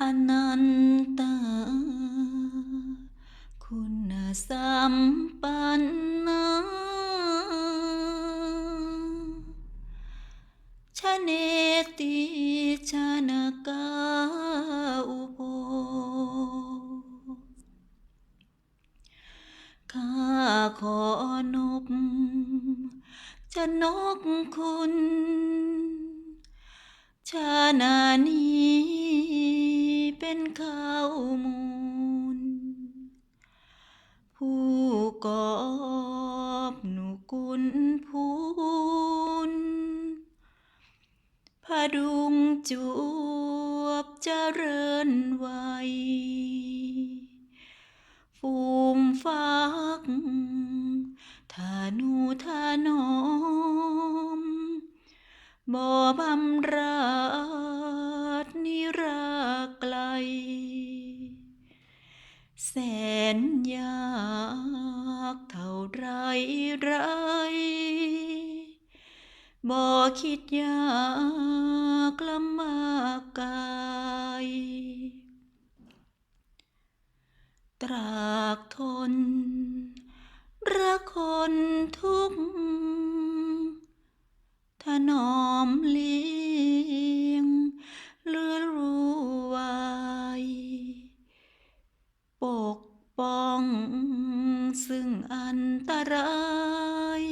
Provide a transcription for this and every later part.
อนันตาคุณสัมปันนาชะเนติชานกาอุโภข้าขอนบจะนกคุณชานานี กุลพูนพาดุงจวบเจริญวัยฟูมฟักธานูธานอมบ่บำราดนิราไกล แสนยา ไรไรบ่คิดยากละมากกายตรากทนรักคนทุกข์ถนอมลี ซึ่งอันตราย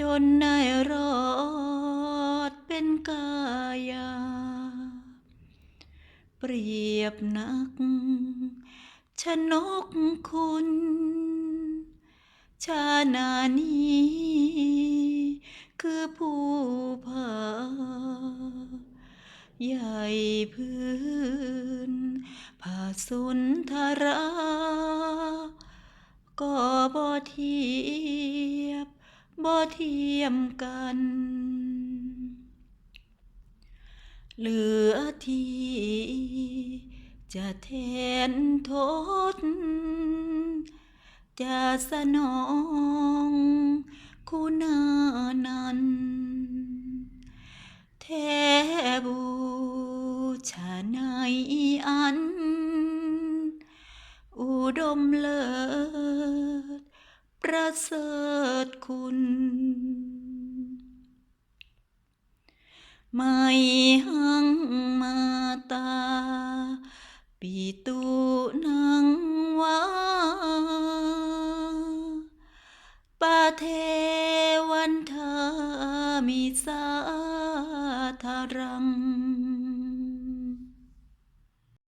จนได้รอดเป็นกายา เปรียบนัก ชนกคุณ ชานานี้คือผู้พาใหญ่พื้นผ่าสุนทราก็บ่ เทียบบ่เทียมกัน เหลือที่จะแทนทด จะสนองคุณานันแทบูชาในอัน อุดมเลิศ ประเสริฐคุณ ไม่หังมาตาปิตุนังวาปะเทวันทามิสาทารัง